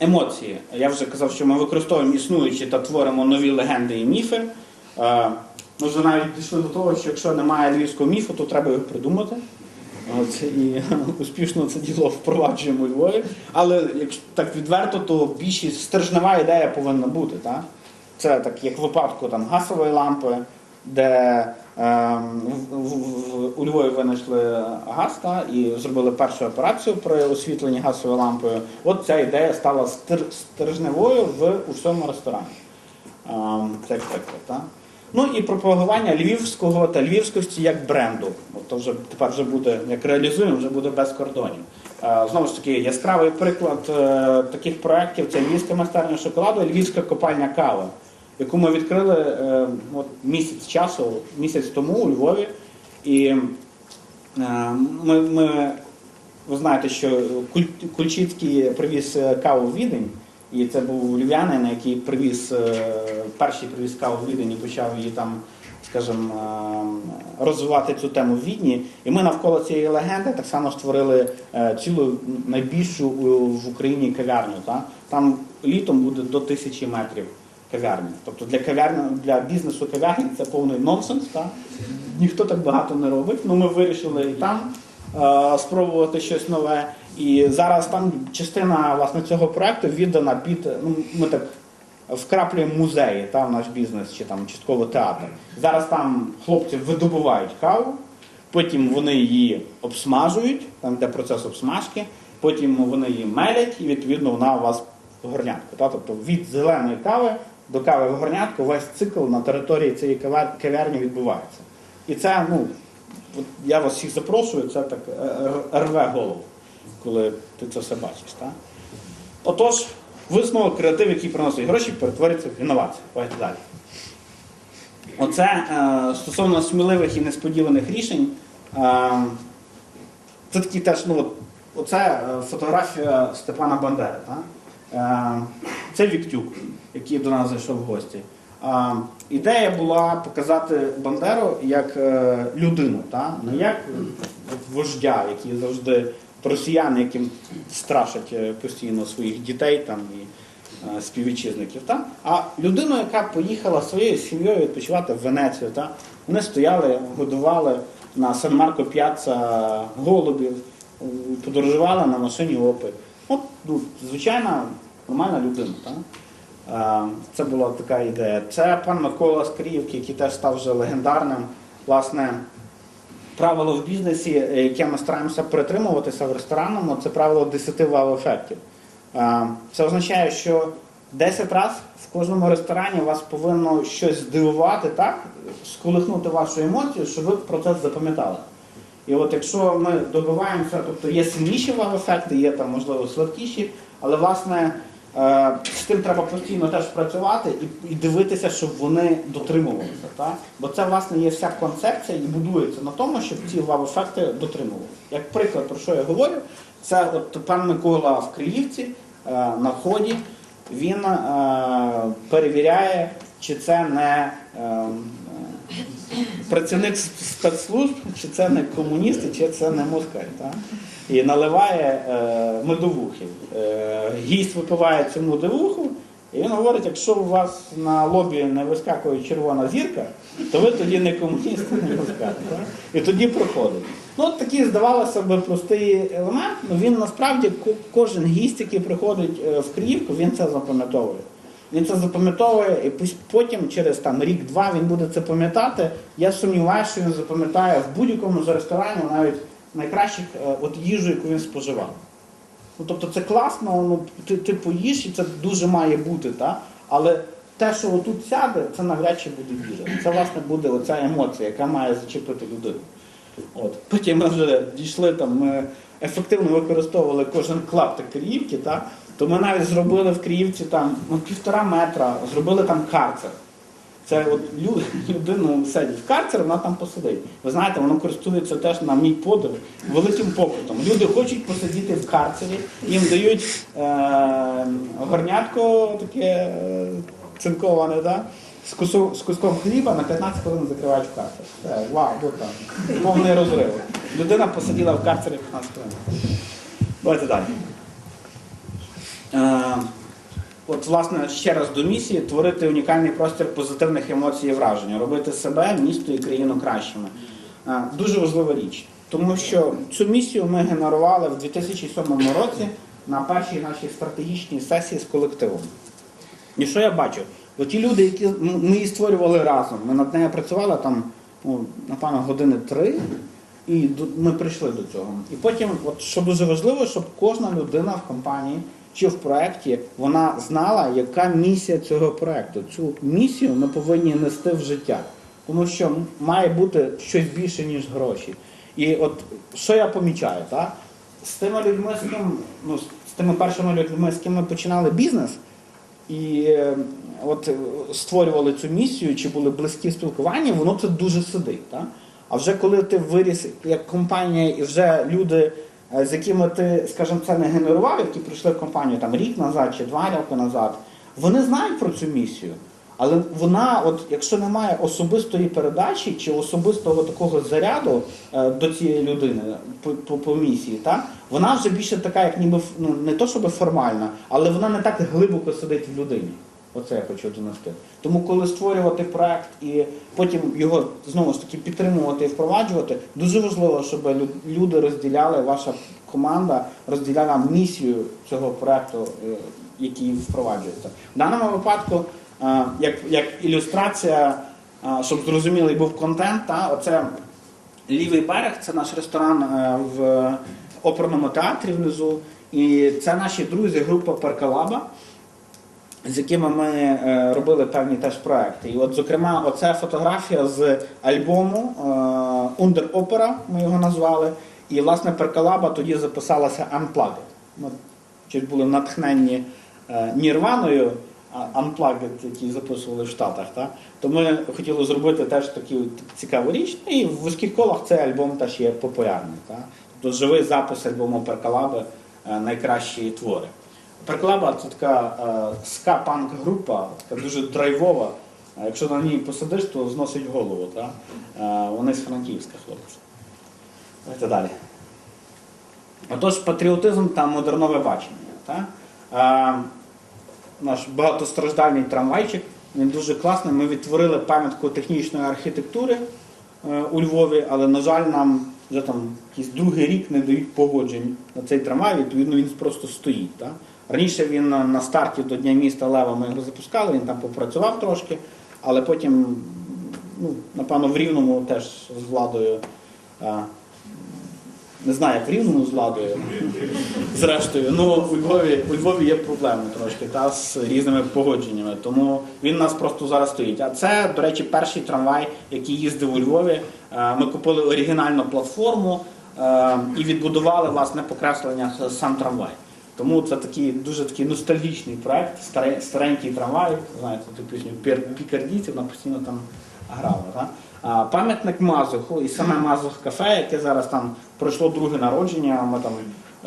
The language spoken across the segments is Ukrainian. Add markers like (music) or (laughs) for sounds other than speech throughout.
емоції. Я вже казав, що ми використовуємо існуючі та творимо нові легенди і міфи. Е, Ми вже навіть дійшли до того, що якщо немає львівського міфу, то треба його придумати. От, і успішно це діло впроваджуємо у Львові. Але якщо так відверто, то більшість стержнева ідея повинна бути. Так? Це так, як випадку там, газової лампи, де ем, у Львові винайшли газ та, і зробили першу операцію при освітленні газовою лампою. От ця ідея стала стер, стержневою в у всьому ресторані. Ем, це приклад. Та? Ну і пропагування львівського та львівськості як бренду. От то вже тепер вже буде, як реалізуємо, вже буде без кордонів. Е, Знову ж таки, яскравий приклад е, таких проєктів це львівська майстерня шоколаду львівська копальня кави, яку ми відкрили е, от, місяць часу, місяць тому у Львові. І е, ми, ми, ви знаєте, що Куль- Кульчицький привіз е, каву в Відень. І це був львів'янин, який привіз е, перший привіз каву в Відень і почав її там, скажімо, е, розвивати цю тему в Відні. І ми навколо цієї легенди так само створили е, цілу найбільшу в Україні кав'ярню. Там літом буде до тисячі метрів кав'ярні. Тобто для кав'ярні, для бізнесу кав'ярні це повний нонсенс. Та? Ніхто так багато не робить. Ну ми вирішили і там е, спробувати щось нове. І зараз там частина власне цього проекту віддана під ну ми так вкраплюємо музеї, там наш бізнес чи там частково театр. Зараз там хлопці видобувають каву, потім вони її обсмажують, там йде процес обсмажки, потім вони її мелять, і відповідно вона у вас в горнятку. Та? Тобто від зеленої кави до кави в горнятку весь цикл на території цієї кав'ярні відбувається. І це, ну, я вас всіх запрошую, це так е, е, рве голову, коли ти це все бачиш. Так? Отож, висновок креатив, який приносить гроші, перетворюється в інновацію. Давайте далі. Оце е, стосовно сміливих і несподіваних рішень. Е, це такі теж, ну, оце е, фотографія Степана Бандери. Так? Е, це Віктюк, який до нас зайшов в гості. Е, ідея була показати Бандеру як е, людину, та? не як вождя, який завжди росіяни, яким страшать постійно своїх дітей там, і співвітчизників. Та? А людину, яка поїхала своєю сім'єю відпочивати в Венецію. Та? Вони стояли, годували на Сан Марко П'яцца голубів, подорожували на машині Опель. От, ну, звичайна нормальна людина. Та? Е, Це була така ідея. Це пан Микола Скріївки, який теж став вже легендарним. Власне, правило в бізнесі, яке ми стараємося притримуватися в ресторанному, це правило 10 вау-ефектів. Е, Це означає, що 10 разів в кожному ресторані вас повинно щось здивувати, так, сколихнути вашу емоцію, щоб ви процес запам'ятали. І от якщо ми добиваємося, тобто є сильніші вау-ефекти, є там, можливо, слабкіші, але власне з тим треба постійно теж працювати і, дивитися, щоб вони дотримувалися. Так? Бо це власне є вся концепція і будується на тому, щоб ці вау-ефекти дотримувалися. Як приклад, про що я говорю, це от пан Микола в Криївці е, на вході, він е, перевіряє, чи це не. е, працівник спецслужб, чи це не комуніст, чи це не москаль. Так? І наливає е, медовухи. Е, гість випиває цю медовуху, і він говорить, якщо у вас на лобі не вискакує червона зірка, то ви тоді не комуніст, не. Так? І тоді проходить. Ну, от такий, здавалося б, простий елемент, але він насправді кожен гість, який приходить е, в Київку, він це запам'ятовує. Він це запам'ятовує, і потім через там рік-два він буде це пам'ятати. Я сумніваюся, що він запам'ятає в будь-якому з ресторанів навіть найкращих е, от їжу, яку він споживав. Ну, тобто це класно, ну, ти, ти поїш, і це дуже має бути, та? але те, що отут сяде, це навряд чи буде їжа. Це власне буде оця емоція, яка має зачепити людину. От. Потім ми вже дійшли там, ми ефективно використовували кожен клаптик Криївки, та? то ми навіть зробили в Криївці там ну, півтора метра, зробили там карцер. Це от лю- людина сидить в карцер, вона там посидить. Ви знаєте, воно користується теж на мій подив великим попитом. Люди хочуть посидіти в карцері, їм дають е- горнятко таке е- цинковане, да? з, кусу, з куском хліба на 15 хвилин закривають в карцер. Це, вау, там. Повний розрив. Людина посиділа в карцері 15 хвилин. Давайте далі. Е, от, власне, ще раз до місії творити унікальний простір позитивних емоцій і вражень, робити себе, місто і країну кращими. Дуже важлива річ, тому що цю місію ми генерували в 2007 році на першій нашій стратегічній сесії з колективом. І що я бачу? От ті люди, які ми її створювали разом, ми над нею працювали там, ну, напевно, години три, і ми прийшли до цього. І потім, от що дуже важливо, щоб кожна людина в компанії чи в проєкті вона знала, яка місія цього проєкту. Цю місію ми повинні нести в життя. Тому що має бути щось більше, ніж гроші. І от що я помічаю, так? з тими людьми, з ким, ну, з тими першими людьми, з ким ми починали бізнес, і е, от е, створювали цю місію, чи були близькі в спілкуванні, воно це дуже сидить. Так? А вже коли ти виріс як компанія, і вже люди, з якими ти, скажімо, це не генерував, які прийшли в компанію там рік назад чи два роки назад, вони знають про цю місію. Але вона, от якщо немає особистої передачі чи особистого такого заряду е, до цієї людини по, по, по місії, та, вона вже більше така, як ніби ну, не то щоб формальна, але вона не так глибоко сидить в людині. Оце я хочу донести. Тому коли створювати проект і потім його знову ж таки підтримувати і впроваджувати, дуже важливо, щоб люди розділяли, ваша команда розділяла місію цього проекту, е, який впроваджується. В даному випадку, е, як, як ілюстрація, е, щоб зрозумілий був контент, та, оце лівий берег, це наш ресторан в оперному театрі внизу. І це наші друзі, група Перкалаба з якими ми е, робили певні теж проекти. І от, зокрема, оця фотографія з альбому е, Under Opera, ми його назвали. І, власне, Перкалаба тоді записалася Unplugged. Ми чуть були натхненні е, Нірваною, Unplugged, який записували в Штатах. Та? То ми хотіли зробити теж таку цікаву річ. Ну, І в вузьких колах цей альбом теж є популярний. Та? Тобто живий запис альбому Перкалаби найкращі твори. Перклаба це така е, ска-панк група, така дуже драйвова. Якщо на ній посидиш, то зносить голову. Та? Е, вони з Франківська хлопці. Давайте далі. Отож, патріотизм та модернове бачення. Та? Е, наш багатостраждальний трамвайчик, він дуже класний. Ми відтворили пам'ятку технічної архітектури е, у Львові, але, на жаль, нам вже там якийсь другий рік не дають погоджень на цей трамвай, відповідно він просто стоїть. Та? Раніше він на старті до Дня міста Лева ми його запускали, він там попрацював трошки, але потім, ну, напевно, в Рівному теж з владою. е, не знаю, як в Рівному з владою, (laughs) зрештою. Ну, у Львові, у Львові є проблеми трошки та, з різними погодженнями. Тому він у нас просто зараз стоїть. А це, до речі, перший трамвай, який їздив у Львові. Е, Ми купили оригінальну платформу е, і відбудували власне покреслення сам трамвай. Тому це такий дуже такий ностальгічний проект, старе- старенький трамвай, знаєте, ту пісню «Пір- Пікардійців, вона постійно там грала. Та? А, Пам'ятник Мазуху і саме Мазух кафе, яке зараз там пройшло друге народження, ми там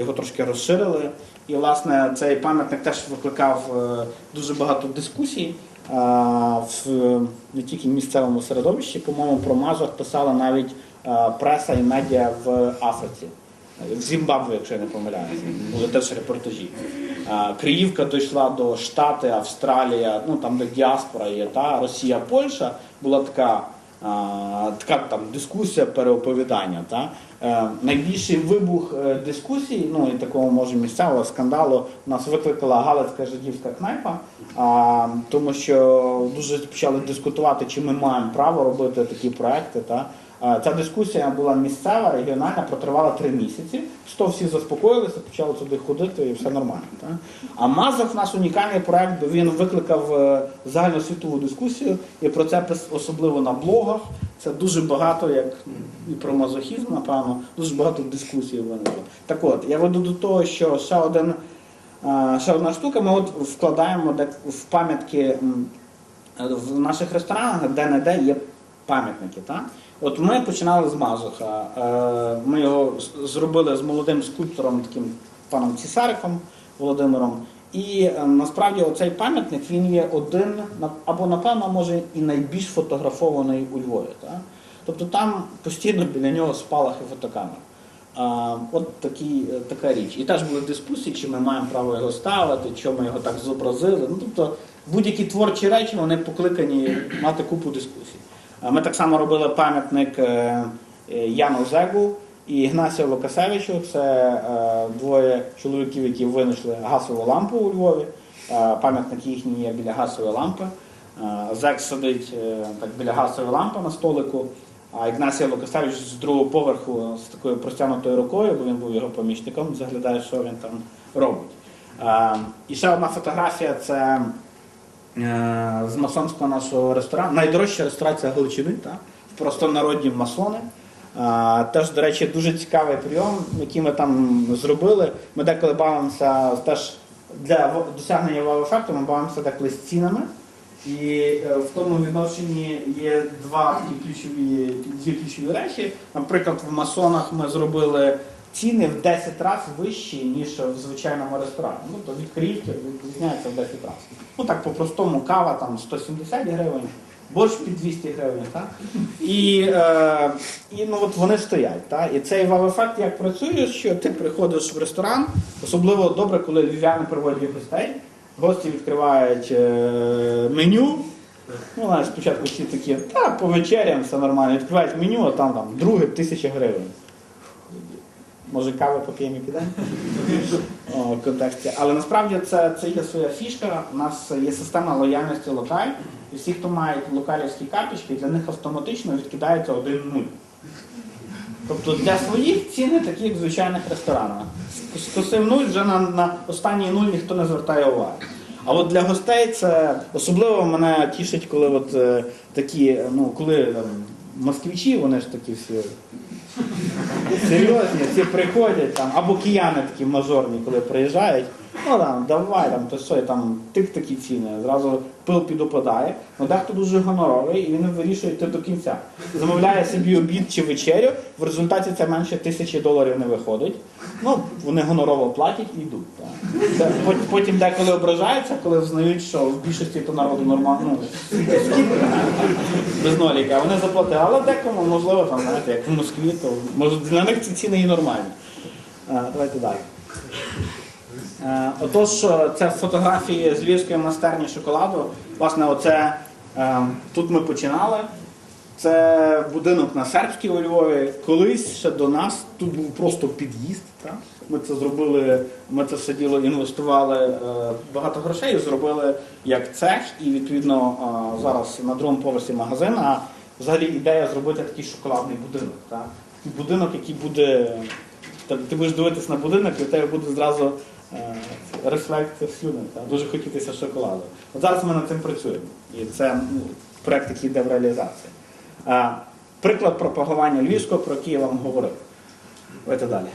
його трошки розширили. І, власне, цей пам'ятник теж викликав е, дуже багато дискусій. е, В не тільки місцевому середовищі, по-моєму, про Мазух писала навіть е, преса і медіа в Африці. В Зімбабве, якщо я не помиляюся, були теж репортажі. Криївка дійшла до Штати, Австралія, ну там де діаспора є, та Росія, Польща була така, така там дискусія, переоповідання. Та? Е, найбільший вибух е, дискусій, ну і такого може місцевого скандалу, нас викликала Галицька жидівська кнайпа, тому що дуже почали дискутувати, чи ми маємо право робити такі проекти. Та? Ця дискусія була місцева, регіональна, протривала три місяці. Що всі заспокоїлися, почали туди ходити і все нормально. Так? А Мазах в нас унікальний проект, бо він викликав е, загальносвітову дискусію, і про це особливо на блогах. Це дуже багато, як і про мазохізм, напевно, дуже багато дискусій виникло. Так от, я веду до того, що ще один. е, Ще одна штука, ми от вкладаємо в пам'ятки в наших ресторанах, де не де є пам'ятники. Так? От ми починали з Мазуха. Е, Ми його зробили з молодим скульптором, таким паном Цісариком Володимиром. І е, насправді оцей пам'ятник він є один, або напевно, може і найбільш фотографований у Львові. Так? Тобто там постійно біля нього спалахи фотокамер. От такі, е, така річ. І теж були дискусії, чи ми маємо право його ставити, чи ми його так зобразили. Ну, тобто будь-які творчі речі вони покликані мати купу дискусій. Ми так само робили пам'ятник е, е, Яну Зегу і Ігнасію Лукасевичу. Це е, двоє чоловіків, які винайшли газову лампу у Львові. Пам'ятник їхній є біля газової лампи. Зек сидить так біля газової лампи на столику. А Ігнасій Лукасевич з другого поверху з такою простягнутою рукою, бо він був його помічником, заглядає, що він там робить. І ще одна фотографія це з масонського нашого ресторану. Найдорожча ресторація Галичини, просто народні масони. Е, Теж, до речі, дуже цікавий прийом, який ми там зробили. Ми деколи бавимося теж для досягнення вау-ефекту, ми бавимося деколи з цінами. І е, в тому відношенні є два ключові, дві ключові речі. Наприклад, в масонах ми зробили ціни в 10 разів вищі, ніж в звичайному ресторані. Ну, то від корівки відрізняється в 10 разів. Ну так, по-простому, кава там 170 гривень, борщ під 200 гривень. Так? І, е, і ну, от вони стоять. Так? І цей вау-ефект як працює, що ти приходиш в ресторан, особливо добре, коли львів'яни приводять гостей. Гості відкривають е, меню. Ну, знаєш, спочатку всі такі, та по вечерям все нормально. Відкривають меню, а там, там друге тисяча гривень. Може, кави поп'ємо і підемо? В контексті. Але насправді це, це є своя фішка. У нас є система лояльності локаль, і всі, хто мають локалівські карточки, для них автоматично відкидається один нуль. Тобто для своїх ціни такі, як в звичайних ресторанах. Скосив нуль, вже на, на останній нуль ніхто не звертає уваги. А от для гостей це особливо мене тішить, коли от е, такі, ну коли там, москвичі, вони ж такі всі серйозні, всі приходять там, або кияни такі мажорні, коли приїжджають. Ну там, давай, там, то що, там тих такі ціни, зразу пил підопадає. Ну дехто дуже гоноровий і він вирішує йти до кінця. Замовляє собі обід чи вечерю, в результаті це менше тисячі доларів не виходить. Ну, вони гонорово платять і йдуть. Так. Потім деколи ображаються, коли взнають, що в більшості то народу нормально. Ну, без ноліка, вони заплатили. Але декому, можливо, там, знаєте, як в Москві, то може для них ці ціни і нормальні. Е, Давайте далі. Е, Отож, е, це фотографії з Львівської майстерні шоколаду. Власне, оце е, тут ми починали. Це будинок на Сербській у Львові. Колись ще до нас тут був просто під'їзд. Ми це зробили, ми це все діло інвестували багато грошей, зробили як цех, і відповідно зараз на другому поверсі магазин. А взагалі ідея зробити такий шоколадний будинок. Так? Будинок, який буде. Ти, будеш дивитися на будинок, і у тебе буде зразу е, рефлект Дуже хотітися шоколаду. От зараз ми над цим працюємо. І це ну, проєкт, який йде в реалізацію. Приклад пропагування львівського, про який я вам говорив. Давайте далі.